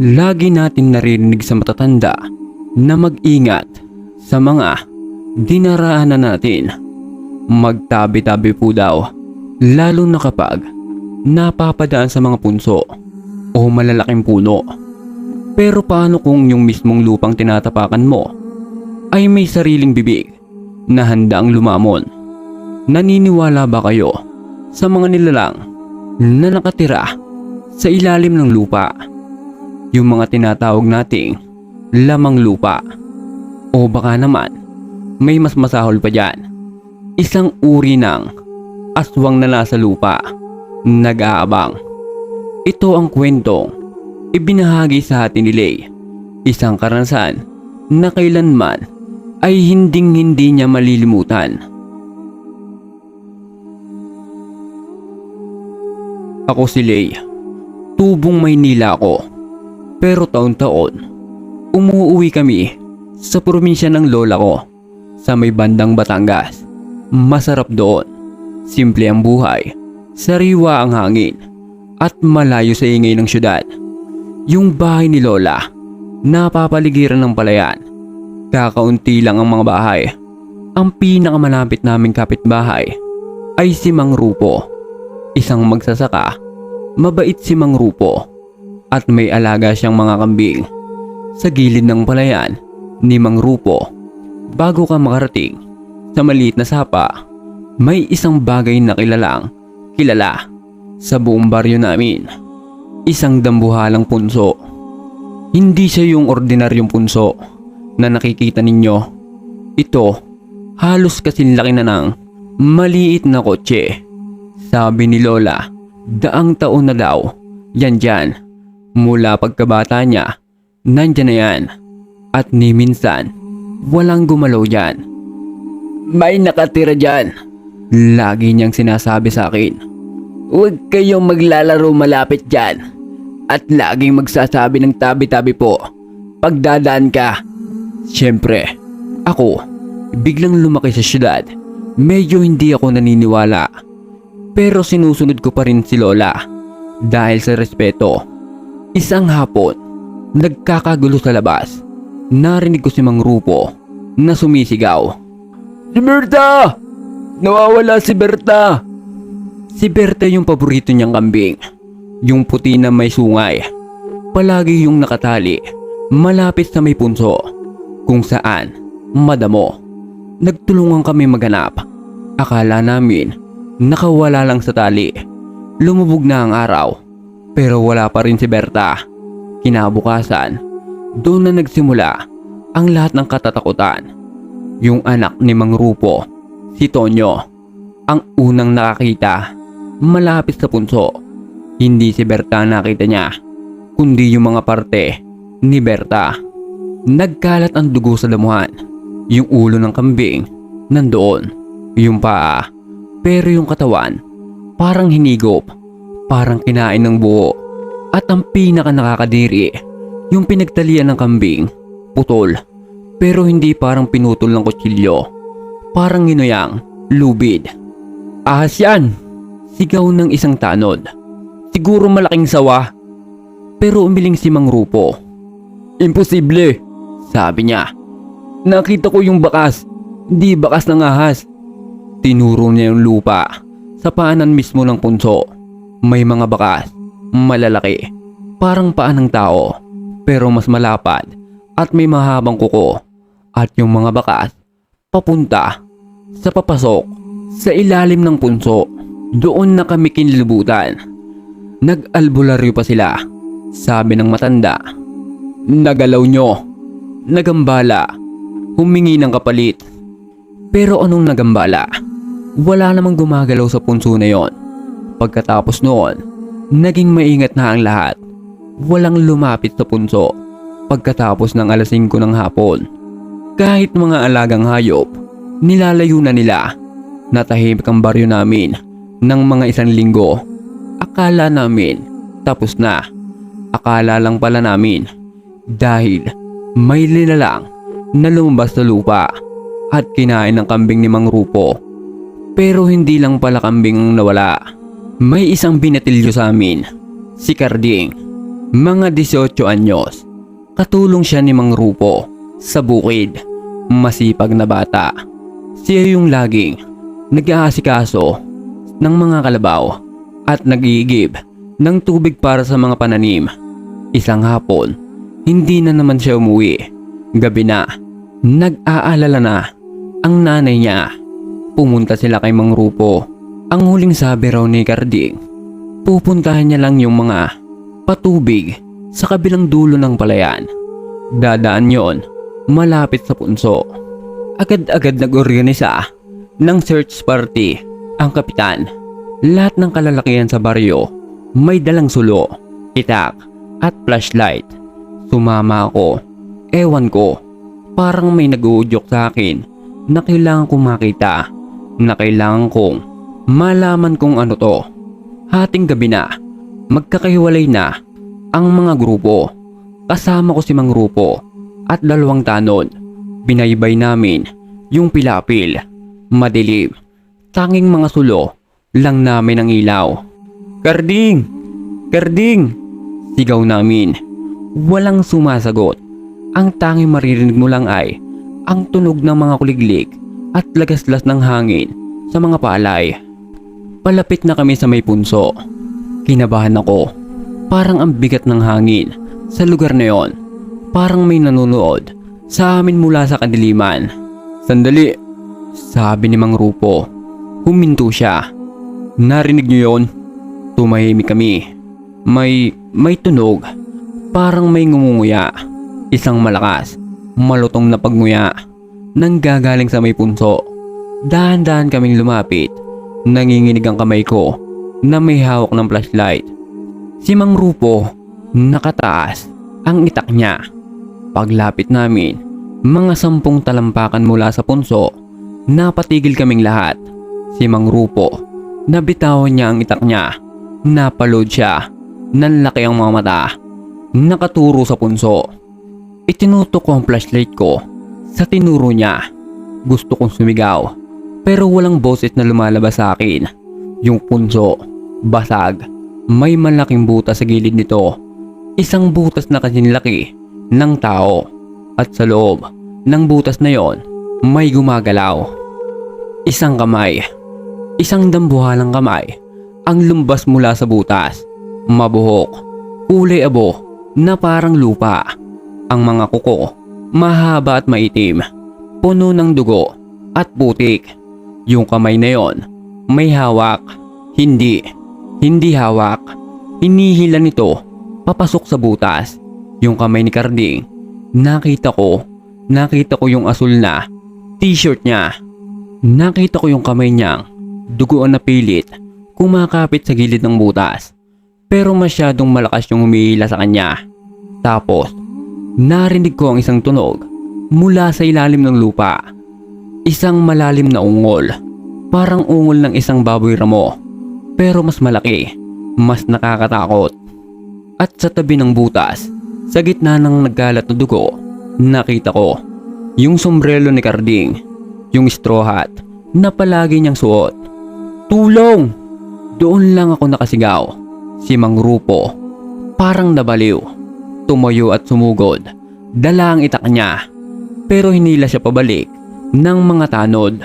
Lagi natin naririnig sa matatanda na mag-ingat sa mga dinaraanan natin. Magtabi-tabi po daw, lalo na kapag napapadaan sa mga punso o malalaking puno. Pero paano kung yung mismong lupang tinatapakan mo ay may sariling bibig na handaang lumamon? Naniniwala ba kayo sa mga nilalang na nakatira sa ilalim ng lupa? Yung mga tinatawag nating lamang lupa. O baka naman, may mas masahol pa dyan. Isang uri ng aswang na nasa lupa, nag-aabang. Ito ang kwentong ibinahagi sa atin ni Lay. Isang karanasan na kailanman ay hinding hindi niya malilimutan. Ako si Lay. Tubong Maynila ako. Pero taon-taon, umuwi kami sa probinsya ng lola ko sa may bandang Batangas. Masarap doon. Simple ang buhay. Sariwa ang hangin at malayo sa ingay ng syudad. Yung bahay ni Lola, napapaligiran ng palayan. Kakaunti lang ang mga bahay. Ang pinakamalapit naming kapitbahay ay si Mang Rupo. Isang magsasaka. Mabait si Mang Rupo at may alaga siyang mga kambing. Sa gilid ng palayan ni Mang Rupo, bago ka makarating sa maliit na sapa, may isang bagay na kilalang kilala sa buong baryo namin. Isang dambuhalang punso. Hindi siya yung ordinaryong punso na nakikita ninyo. Ito, halos kasing laki na ng maliit na kotse. Sabi ni Lola, daang taon na daw, yan dyan. Mula pagkabata niya, nandyan na yan. At ni minsan, walang gumalaw dyan. May nakatira dyan. Lagi niyang sinasabi sa akin. Huwag kayong maglalaro malapit dyan. At laging magsasabi ng tabi-tabi po. Pagdadaan ka. Siyempre, ako, biglang lumaki sa syudad. Medyo hindi ako naniniwala. Pero sinusunod ko pa rin si Lola. Dahil sa respeto. Isang hapon, nagkakagulo sa labas. Narinig ko si Mang Rupo na sumisigaw. Si Berta! Nawawala si Berta! Si Berta yung paborito niyang kambing. Yung puti na may sungay. Palagi yung nakatali. Malapit sa may punso. Kung saan, madamo. Nagtulungan kami maghanap. Akala namin, nakawala lang sa tali. Lumubog na ang araw. Pero wala pa rin si Berta. Kinabukasan, doon na nagsimula ang lahat ng katatakutan. Yung anak ni Mang Rupo, si Tonyo, ang unang nakakita malapit sa punso. Hindi si Berta nakita niya, kundi yung mga parte ni Berta. Nagkalat ang dugo sa damuhan. Yung ulo ng kambing nandoon. Yung paa. Pero yung katawan parang hinigop. Parang kinain ng buo. At ang pinaka nakakadiri, yung pinagtalian ng kambing, putol. Pero hindi parang pinutol ng kutsilyo. Parang ginuyang, lubid. Ahas yan! Sigaw ng isang tanod. Siguro malaking sawa. Pero umiling si Mang Rupo. Imposible, sabi niya. Nakita ko yung bakas, di bakas ng ahas. Tinuro niya yung lupa sa paanan mismo ng punso. May mga bakas, malalaki, parang paa ng tao, pero mas malapad at may mahabang kuko. At yung mga bakas, papunta sa papasok sa ilalim ng punso. Doon na kami kinlibutan. Nag-albularyo pa sila. Sabi ng matanda. Nagalaw nyo. Nagambala. Humingi ng kapalit. Pero anong nagambala? Wala namang gumagalaw sa punso na yon. Pagkatapos noon, naging maingat na ang lahat. Walang lumapit sa punso. Pagkatapos ng alas 5 ng hapon. Kahit mga alagang hayop, nilalayo na nila. Natahimik ang baryo namin ng mga isang linggo. Akala namin tapos na. Akala lang pala namin dahil may lilalang na lumabas sa lupa at kinain ng kambing ni Mang Rupo. Pero hindi lang pala kambing ang nawala. May isang binatilyo sa amin, si Carding. Mga 18 anyos. Katulong siya ni Mang Rupo sa bukid. Masipag na bata. Siya yung laging nag-aasikaso ng mga kalabaw at nag-iigib ng tubig para sa mga pananim. Isang hapon, hindi na naman siya umuwi. Gabi na, nag-aalala na ang nanay niya. Pumunta sila kay Mang Rupo. Ang huling sabi raw ni Carding, pupuntahan niya lang yung mga patubig sa kabilang dulo ng palayan. Dadaan yon malapit sa punso. Agad-agad nag-organisa ng search party ang kapitan. Lahat ng kalalakihan sa baryo may dalang sulo, itak at flashlight. Sumama ako. Ewan ko, parang may nag-uudyok sa akin na kailangan kong makita, na kailangan kong malaman kung ano to. Hating gabi na, magkakahiwalay na ang mga grupo. Kasama ko si Mang Rupo at dalawang tanod. Binaybay namin yung pilapil. Madilim. Tanging mga sulo lang namin ang ilaw. Karding! Karding! Sigaw namin. Walang sumasagot. Ang tanging maririnig mo lang ay ang tunog ng mga kuliglig at lagaslas ng hangin sa mga palay. Palapit na kami sa may punso. Kinabahan ako. Parang ang bigat ng hangin sa lugar na yon. Parang may nanonood sa amin mula sa kadiliman. Sandali, sabi ni Mang Rupo. Huminto siya. Narinig niyo yon? Tumahimik kami. May, may tunog. Parang may ngumunguya. Isang malakas, malutong na pagnguya. Nanggagaling sa may punso. Dahan-dahan kaming lumapit. Nanginginig ang kamay ko na may hawak ng flashlight. Si Mang Rupo, nakataas ang itak niya. Paglapit namin, mga sampung talampakan mula sa punso, napatigil kaming lahat. Si Mang Rupo, nabitawan niya ang itak niya. Napalood siya, nanlaki ang mga mata. Nakaturo sa punso. Itinutok ko ang flashlight ko sa tinuro niya. Gusto kong sumigaw, pero walang boses na lumalabas sa akin. Yung punso, basag. May malaking butas sa gilid nito. Isang butas na kasing laki ng tao. At sa loob ng butas na yon, may gumagalaw. Isang kamay. Isang dambuhalang kamay ang lumbas mula sa butas. Mabuhok, kulay abo na parang lupa. Ang mga kuko, mahaba at maitim, puno ng dugo at putik. Yung kamay na yon, may hawak, hindi, hindi hawak. Hinihila nito papasok sa butas. Yung kamay ni Carding, nakita ko, nakita ko yung asul na t-shirt niya. Nakita ko yung kamay niyang duguan na pilit kumakapit sa gilid ng butas. Pero masyadong malakas yung humihila sa kanya. Tapos, narinig ko ang isang tunog mula sa ilalim ng lupa. Isang malalim na ungol. Parang ungol ng isang baboy ramo. Pero mas malaki, mas nakakatakot. At sa tabi ng butas, sa gitna ng nagkalat na dugo, nakita ko yung sombrero ni Carding, yung straw hat na palagi niyang suot. Tulong! Doon lang ako nakasigaw. Si Mang Rupo, parang nabaliw. Tumayo at sumugod. Dala ang itak niya. Pero hinila siya pabalik ng mga tanod.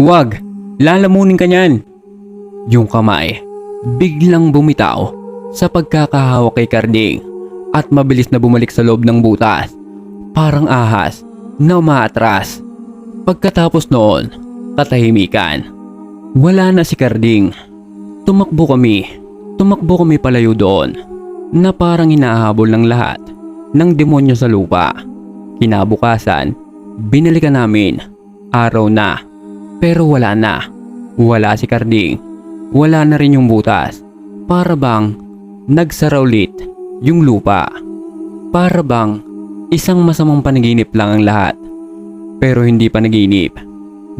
Huwag! Lalamunin ka niyan! Yung kamay, biglang bumitaw sa pagkakahawak kay Carding at mabilis na bumalik sa loob ng butas. Parang ahas na umaatras. Pagkatapos noon, katahimikan. Wala na si Carding. Tumakbo kami. Tumakbo kami palayo doon na parang hinahabol ng lahat ng demonyo sa lupa. Kinabukasan, binalikan namin. Araw na. Pero wala na. Wala si Carding. Wala na rin yung butas. Para bang nagsara ulit yung lupa. Para bang isang masamang panaginip lang ang lahat. Pero hindi panaginip.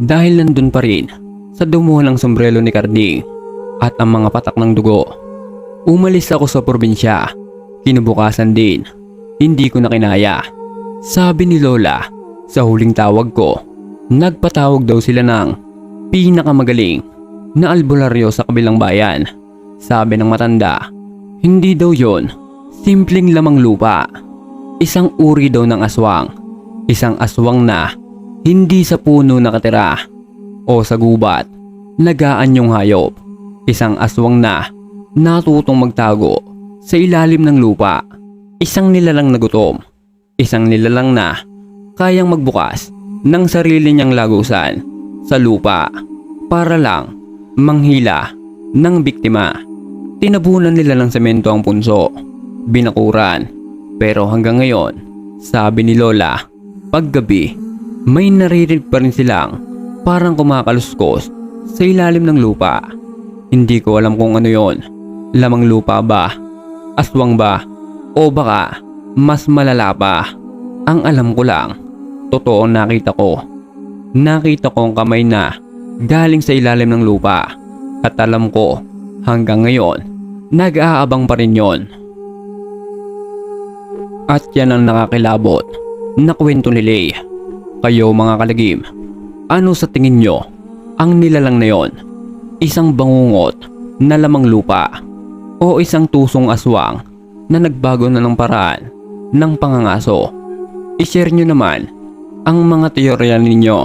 Dahil nandun pa rin sa dumuhan ng sombrero ni Carding at ang mga patak ng dugo. Umalis ako sa probinsya. Kinubukasan din. Hindi ko na kinaya. Sabi ni Lola sa huling tawag ko, nagpatawag daw sila ng pinakamagaling na albularyo sa kabilang bayan. Sabi ng matanda, hindi daw yon Simpleng lamang lupa. Isang uri daw ng aswang. Isang aswang na hindi sa puno nakatira o sa gubat nagaan yung hayop. Isang aswang na natutong magtago sa ilalim ng lupa. Isang nilalang na gutom. Isang nilalang na kayang magbukas ng sarili niyang lagusan sa lupa para lang manghila ng biktima. Tinabunan nila ng semento ang punso, binakuran. Pero hanggang ngayon, sabi ni Lola, paggabi, may naririnig pa rin silang parang kumakaluskos sa ilalim ng lupa. Hindi ko alam kung ano yon. Lamang lupa ba? Aswang ba? O baka mas malala pa? Ang alam ko lang, totoo nakita ko. Nakita ko ang kamay na galing sa ilalim ng lupa. At alam ko, hanggang ngayon, nag-aabang pa rin yon. At yan ang nakakilabot na kwento ni Lay. Kayo mga kalagim, ano sa tingin nyo ang nilalang na yon? Isang bangungot na lamang lupa o isang tusong aswang na nagbago na ng paraan ng pangangaso? I-share nyo naman ang mga teorya ninyo.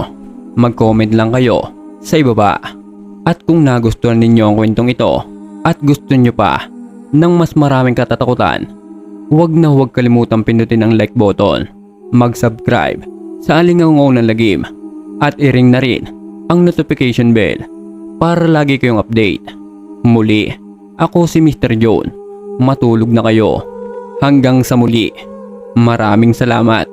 Mag-comment lang kayo sa ibaba. At kung nagustuhan ninyo ang kwentong ito at gusto nyo pa ng mas maraming katatakutan, huwag na huwag kalimutang pindutin ang like button, mag-subscribe sa alingaungaw ng lagim at i-ring na rin ang notification bell para lagi kayong update. Muli, ako si Mr. John. Matulog na kayo. Hanggang sa muli. Maraming salamat.